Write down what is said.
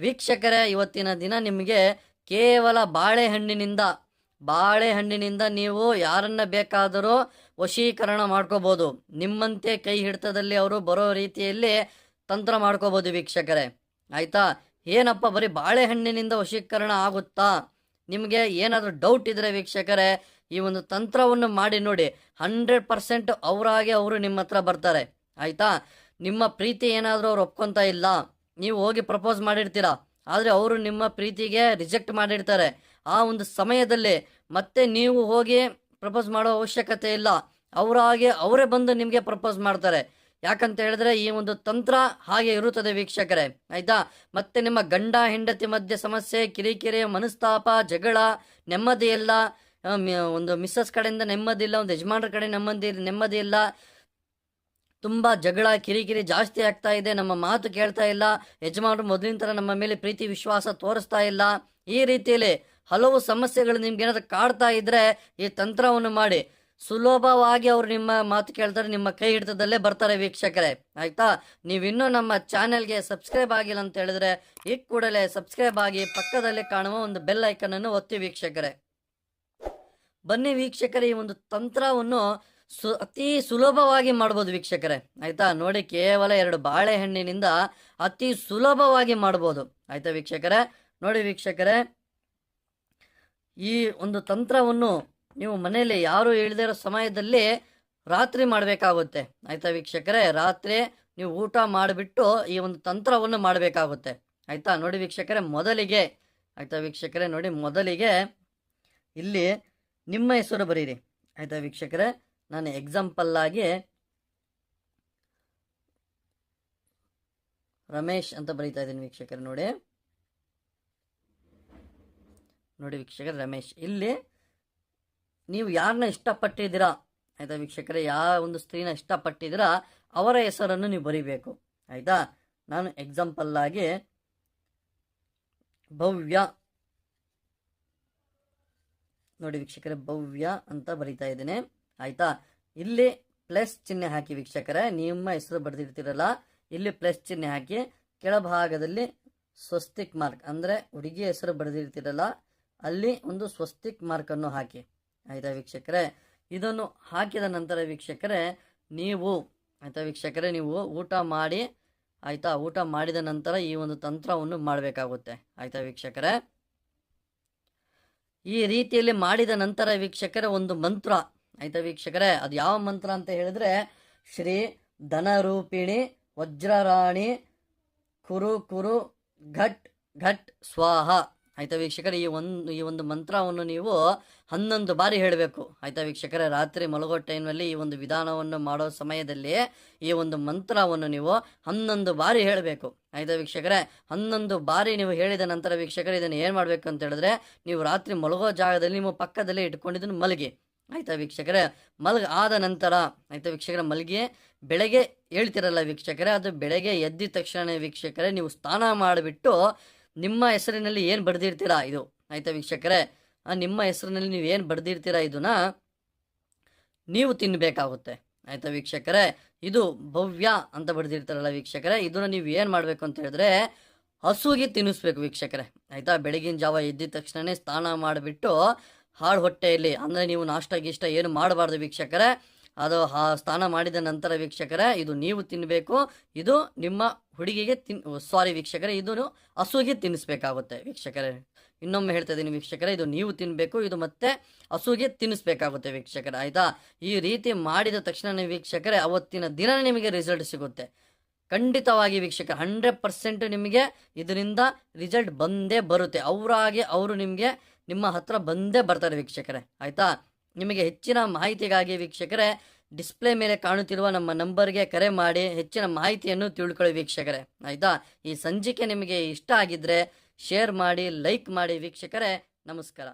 ವೀಕ್ಷಕರೇ, ಇವತ್ತಿನ ದಿನ ನಿಮಗೆ ಕೇವಲ ಬಾಳೆಹಣ್ಣಿನಿಂದ ಬಾಳೆಹಣ್ಣಿನಿಂದ ನೀವು ಯಾರನ್ನ ಬೇಕಾದರೂ ವಶೀಕರಣ ಮಾಡ್ಕೋಬೋದು. ನಿಮ್ಮಂತೆ ಕೈ ಹಿಡಿತದಲ್ಲಿ ಅವರು ಬರೋ ರೀತಿಯಲ್ಲಿ ತಂತ್ರ ಮಾಡ್ಕೋಬೋದು ವೀಕ್ಷಕರೇ. ಆಯಿತಾ? ಏನಪ್ಪ ಬರೀ ಬಾಳೆಹಣ್ಣಿನಿಂದ ವಶೀಕರಣ ಆಗುತ್ತಾ? ನಿಮಗೆ ಏನಾದರೂ ಡೌಟ್ ಇದ್ರೆ ವೀಕ್ಷಕರೇ, ಈ ಒಂದು ತಂತ್ರವನ್ನು ಮಾಡಿ ನೋಡಿ. ಹಂಡ್ರೆಡ್ ಪರ್ಸೆಂಟ್ ಅವರಾಗೆ ಅವರು ನಿಮ್ಮ ಹತ್ರ ಬರ್ತಾರೆ. ಆಯಿತಾ? ನಿಮ್ಮ ಪ್ರೀತಿ ಏನಾದರೂ ಅವ್ರು ಒಪ್ಕೊಂತ ಇಲ್ಲ? ನೀವು ಹೋಗಿ ಪ್ರಪೋಸ್ ಮಾಡಿರ್ತೀರಾ? ಆದರೆ ಅವರು ನಿಮ್ಮ ಪ್ರೀತಿಗೆ ರಿಜೆಕ್ಟ್ ಮಾಡಿರ್ತಾರೆ. ಆ ಒಂದು ಸಮಯದಲ್ಲಿ ಮತ್ತೆ ನೀವು ಹೋಗಿ ಪ್ರಪೋಸ್ ಮಾಡೋ ಅವಶ್ಯಕತೆ ಇಲ್ಲ. ಅವರಾಗೆ ಅವರೇ ಬಂದು ನಿಮಗೆ ಪ್ರಪೋಸ್ ಮಾಡ್ತಾರೆ. ಯಾಕಂತ ಹೇಳಿದ್ರೆ ಈ ಒಂದು ತಂತ್ರ ಹಾಗೆ ಇರುತ್ತದೆ ವೀಕ್ಷಕರೇ. ಆಯ್ತಾ? ಮತ್ತೆ ನಿಮ್ಮ ಗಂಡ, ಹೆಂಡತಿ ಮಧ್ಯೆ ಸಮಸ್ಯೆ, ಕಿರಿಕಿರಿ, ಮನಸ್ತಾಪ, ಜಗಳ, ನೆಮ್ಮದಿ ಇಲ್ಲ. ಒಂದು ಮಿಸ್ಸಸ್ ಕಡೆಯಿಂದ ನೆಮ್ಮದಿ ಇಲ್ಲ, ಒಂದು ಯಜಮಾನರ ಕಡೆ ನೆಮ್ಮದಿ ನೆಮ್ಮದಿ ಇಲ್ಲ. ತುಂಬಾ ಜಗಳ, ಕಿರಿಕಿರಿ ಜಾಸ್ತಿ ಆಗ್ತಾ ಇದೆ. ನಮ್ಮ ಮಾತು ಕೇಳ್ತಾ ಇಲ್ಲ. ಯಜಮಾನರು ಮೊದಲಿನ ಥರ ನಮ್ಮ ಮೇಲೆ ಪ್ರೀತಿ, ವಿಶ್ವಾಸ ತೋರಿಸ್ತಾ ಇಲ್ಲ. ಈ ರೀತಿಯಲ್ಲಿ ಹಲವು ಸಮಸ್ಯೆಗಳು ನಿಮ್ಗೆ ಏನಾದ್ರು ಕಾಡ್ತಾ ಇದ್ರೆ ಈ ತಂತ್ರವನ್ನು ಮಾಡಿ. ಸುಲಭವಾಗಿ ಅವರು ನಿಮ್ಮ ಮಾತು ಕೇಳ್ತಾರೆ, ನಿಮ್ಮ ಕೈ ಹಿಡಿತದಲ್ಲೇ ಬರ್ತಾರೆ ವೀಕ್ಷಕರೇ. ಆಯ್ತಾ? ನೀವಿನ್ನೂ ನಮ್ಮ ಚಾನೆಲ್ಗೆ ಸಬ್ಸ್ಕ್ರೈಬ್ ಆಗಿಲ್ಲ ಅಂತ ಹೇಳಿದ್ರೆ ಈ ಕೂಡಲೇ ಸಬ್ಸ್ಕ್ರೈಬ್ ಆಗಿ ಪಕ್ಕದಲ್ಲಿ ಕಾಣುವ ಒಂದು ಬೆಲ್ ಐಕನ್ ಅನ್ನು ಒತ್ತಿ ವೀಕ್ಷಕರೇ. ಬನ್ನಿ ವೀಕ್ಷಕರೇ, ಈ ಒಂದು ತಂತ್ರವನ್ನು ಸು, ಅತಿ ಸುಲಭವಾಗಿ ಮಾಡ್ಬೋದು ವೀಕ್ಷಕರೇ. ಆಯ್ತಾ? ನೋಡಿ, ಕೇವಲ ಎರಡು ಬಾಳೆಹಣ್ಣಿನಿಂದ ಅತಿ ಸುಲಭವಾಗಿ ಮಾಡ್ಬೋದು. ಆಯ್ತಾ ವೀಕ್ಷಕರೇ? ನೋಡಿ ವೀಕ್ಷಕರೇ, ಈ ಒಂದು ತಂತ್ರವನ್ನು ನೀವು ಮನೆಯಲ್ಲಿ ಯಾರು ಇಳಿದಿರೋ ಸಮಯದಲ್ಲಿ ರಾತ್ರಿ ಮಾಡಬೇಕಾಗುತ್ತೆ. ಆಯ್ತಾ ವೀಕ್ಷಕರೇ? ರಾತ್ರಿ ನೀವು ಊಟ ಮಾಡಿಬಿಟ್ಟು ಈ ಒಂದು ತಂತ್ರವನ್ನು ಮಾಡಬೇಕಾಗುತ್ತೆ. ಆಯ್ತಾ? ನೋಡಿ ವೀಕ್ಷಕರೇ, ಮೊದಲಿಗೆ, ಆಯ್ತಾ ವೀಕ್ಷಕರೇ, ನೋಡಿ ಮೊದಲಿಗೆ ಇಲ್ಲಿ ನಿಮ್ಮ ಹೆಸರು ಬರೀರಿ. ಆಯ್ತಾ ವೀಕ್ಷಕರೇ? ನಾನು ಎಕ್ಸಾಂಪಲ್ ಆಗಿ ರಮೇಶ್ ಅಂತ ಬರೀತಾ ಇದ್ದೀನಿ ವೀಕ್ಷಕರು, ನೋಡಿ. ನೋಡಿ ವೀಕ್ಷಕರ, ರಮೇಶ್. ಇಲ್ಲಿ ನೀವು ಯಾರನ್ನ ಇಷ್ಟಪಟ್ಟಿದ್ದೀರಾ? ಆಯ್ತಾ ವೀಕ್ಷಕರೇ, ಯಾವ ಒಂದು ಸ್ತ್ರೀನ ಇಷ್ಟಪಟ್ಟಿದ್ದೀರಾ, ಅವರ ಹೆಸರನ್ನು ನೀವು ಬರಿಬೇಕು. ಆಯ್ತಾ? ನಾನು ಎಕ್ಸಾಂಪಲ್ ಆಗಿ ಭವ್ಯ, ನೋಡಿ ವೀಕ್ಷಕರೇ, ಭವ್ಯ ಅಂತ ಬರಿತಾ ಇದ್ದೇನೆ. ಆಯ್ತಾ? ಇಲ್ಲಿ ಪ್ಲಸ್ ಚಿಹ್ನೆ ಹಾಕಿ ವೀಕ್ಷಕರೇ, ನಿಮ್ಮ ಹೆಸರು ಬರೆದಿರ್ತೀರಲ್ಲ, ಇಲ್ಲಿ ಪ್ಲಸ್ ಚಿಹ್ನೆ ಹಾಕಿ ಕೆಳಭಾಗದಲ್ಲಿ ಸ್ವಸ್ತಿಕ್ ಮಾರ್ಕ್ ಅಂದ್ರೆ ಹುಡುಗಿ ಹೆಸರು ಬರೆದಿರ್ತೀರಲ್ಲ, ಅಲ್ಲಿ ಒಂದು ಸ್ವಸ್ತಿಕ್ ಮಾರ್ಕ್ ಅನ್ನು ಹಾಕಿ. ಆಯ್ತಾ ವೀಕ್ಷಕರೇ? ಇದನ್ನು ಹಾಕಿದ ನಂತರ ವೀಕ್ಷಕರೇ, ನೀವು, ಆಯ್ತಾ ವೀಕ್ಷಕರೇ, ನೀವು ಊಟ ಮಾಡಿ, ಆಯ್ತಾ, ಊಟ ಮಾಡಿದ ನಂತರ ಈ ಒಂದು ತಂತ್ರವನ್ನು ಮಾಡಬೇಕಾಗುತ್ತೆ. ಆಯ್ತಾ ವೀಕ್ಷಕರೇ? ಈ ರೀತಿಯಲ್ಲಿ ಮಾಡಿದ ನಂತರ ವೀಕ್ಷಕರೇ, ಒಂದು ಮಂತ್ರ. ಆಯ್ತಾ ವೀಕ್ಷಕರೇ? ಅದು ಯಾವ ಮಂತ್ರ ಅಂತ ಹೇಳಿದ್ರೆ, ಶ್ರೀ ಧನರೂಪಿಣಿ ವಜ್ರರಾಣಿ ಕುರು ಕುರು ಘಟ್ ಘಟ್ ಸ್ವಾಹ. ಆಯ್ತಾ ವೀಕ್ಷಕರೇ, ಈ ಒಂದು ಈ ಒಂದು ಮಂತ್ರವನ್ನು ನೀವು ಹನ್ನೊಂದು ಬಾರಿ ಹೇಳಬೇಕು. ಆಯ್ತಾ ವೀಕ್ಷಕರೇ, ರಾತ್ರಿ ಮಲಗೋ ಟೈಮ್ನಲ್ಲಿ ಈ ಒಂದು ವಿಧಾನವನ್ನು ಮಾಡೋ ಸಮಯದಲ್ಲಿ ಈ ಒಂದು ಮಂತ್ರವನ್ನು ನೀವು ಹನ್ನೊಂದು ಬಾರಿ ಹೇಳಬೇಕು. ಆಯ್ತಾ ವೀಕ್ಷಕರೇ, ಹನ್ನೊಂದು ಬಾರಿ ನೀವು ಹೇಳಿದ ನಂತರ ವೀಕ್ಷಕರೇ ಇದನ್ನು ಏನು ಮಾಡಬೇಕು ಅಂತ ಹೇಳಿದ್ರೆ, ನೀವು ರಾತ್ರಿ ಮಲಗೋ ಜಾಗದಲ್ಲಿ ನಿಮ್ಮ ಪಕ್ಕದಲ್ಲೇ ಇಟ್ಕೊಂಡಿದ್ದನ್ನು ಮಲಗಿ. ಆಯ್ತಾ ವೀಕ್ಷಕರೇ? ಮಲಗ ಆದ ನಂತರ, ಆಯ್ತಾ ವೀಕ್ಷಕರ, ಮಲಗಿ ಬೆಳಗ್ಗೆ ಹೇಳ್ತಿರಲ್ಲ ವೀಕ್ಷಕರೇ, ಅದು ಬೆಳಗ್ಗೆ ಎದ್ದಿದ ತಕ್ಷಣ ವೀಕ್ಷಕರೇ, ನೀವು ಸ್ನಾನ ಮಾಡಿಬಿಟ್ಟು ನಿಮ್ಮ ಹೆಸರಿನಲ್ಲಿ ಏನು ಬರೆದಿರ್ತೀರಾ ಇದು? ಆಯ್ತಾ ವೀಕ್ಷಕರೇ ನಿಮ್ಮ ಹೆಸರಿನಲ್ಲಿ ನೀವು ಏನು ಬರೆದಿರ್ತೀರಾ ಇದನ್ನ ನೀವು ತಿನ್ನಬೇಕಾಗುತ್ತೆ ಆಯ್ತಾ ವೀಕ್ಷಕರೇ, ಇದು ಭವ್ಯ ಅಂತ ಬರೆದಿರ್ತಾರಲ್ಲ ವೀಕ್ಷಕರೇ, ಇದನ್ನ ನೀವು ಏನು ಮಾಡಬೇಕು ಅಂತ ಹೇಳಿದ್ರೆ, ಹಸುಗೆ ತಿನ್ನಿಸ್ಬೇಕು ವೀಕ್ಷಕರೇ. ಆಯಿತಾ, ಬೆಳಗಿನ ಜಾವ ಎದ್ದಿದ ತಕ್ಷಣನೇ ಸ್ನಾನ ಮಾಡಿಬಿಟ್ಟು ಹಾಳು ಹೊಟ್ಟೆಯಲ್ಲಿ ಅಂದರೆ ನೀವು ನಾಷ್ಟ, ಗೀಷ್ಟ ಏನು ಮಾಡಬಾರ್ದು ವೀಕ್ಷಕರೇ. ಅದು ಹಾ, ಸ್ನಾನ ಮಾಡಿದ ನಂತರ ವೀಕ್ಷಕರೇ, ಇದು ನೀವು ತಿನ್ನಬೇಕು ಇದು ನಿಮ್ಮ ಹುಡುಗಿಗೆ ತಿನ್ ಸಾರಿ ವೀಕ್ಷಕರೇ, ಇದು ಹಸುಗೆ ತಿನ್ನಿಸ್ಬೇಕಾಗುತ್ತೆ ವೀಕ್ಷಕರೇ. ಇನ್ನೊಮ್ಮೆ ಹೇಳ್ತಾ ಇದ್ದೀನಿ ವೀಕ್ಷಕರೇ, ಇದು ನೀವು ತಿನ್ನಬೇಕು ಇದು ಮತ್ತೆ ಹಸುಗೆ ತಿನ್ನಿಸ್ಬೇಕಾಗುತ್ತೆ ವೀಕ್ಷಕರೇ, ಆಯಿತಾ? ಈ ರೀತಿ ಮಾಡಿದ ತಕ್ಷಣ ವೀಕ್ಷಕರೇ, ಅವತ್ತಿನ ದಿನ ನಿಮಗೆ ರಿಸಲ್ಟ್ ಸಿಗುತ್ತೆ. ಖಂಡಿತವಾಗಿ ವೀಕ್ಷಕ ಹಂಡ್ರೆಡ್ ಪರ್ಸೆಂಟ್ ನಿಮಗೆ ಇದರಿಂದ ರಿಸಲ್ಟ್ ಬಂದೇ ಬರುತ್ತೆ. ಅವರಾಗಿ, ಅವರು ನಿಮಗೆ ನಿಮ್ಮ ಹತ್ರ ಬಂದೇ ಬರ್ತಾರೆ ವೀಕ್ಷಕರೇ, ಆಯಿತಾ? ನಿಮಗೆ ಹೆಚ್ಚಿನ ಮಾಹಿತಿಗಾಗಿ ವೀಕ್ಷಕರೇ, ಡಿಸ್ಪ್ಲೇ ಮೇಲೆ ಕಾಣುತ್ತಿರುವ ನಮ್ಮ ನಂಬರ್ಗೆ ಕರೆ ಮಾಡಿ ಹೆಚ್ಚಿನ ಮಾಹಿತಿಯನ್ನು ತಿಳ್ಕೊಳ್ಳಿ ವೀಕ್ಷಕರೇ, ಆಯಿತಾ? ಈ ಸಂಚಿಕೆ ನಿಮಗೆ ಇಷ್ಟ ಆಗಿದ್ದರೆ ಶೇರ್ ಮಾಡಿ, ಲೈಕ್ ಮಾಡಿ ವೀಕ್ಷಕರೇ, ನಮಸ್ಕಾರ.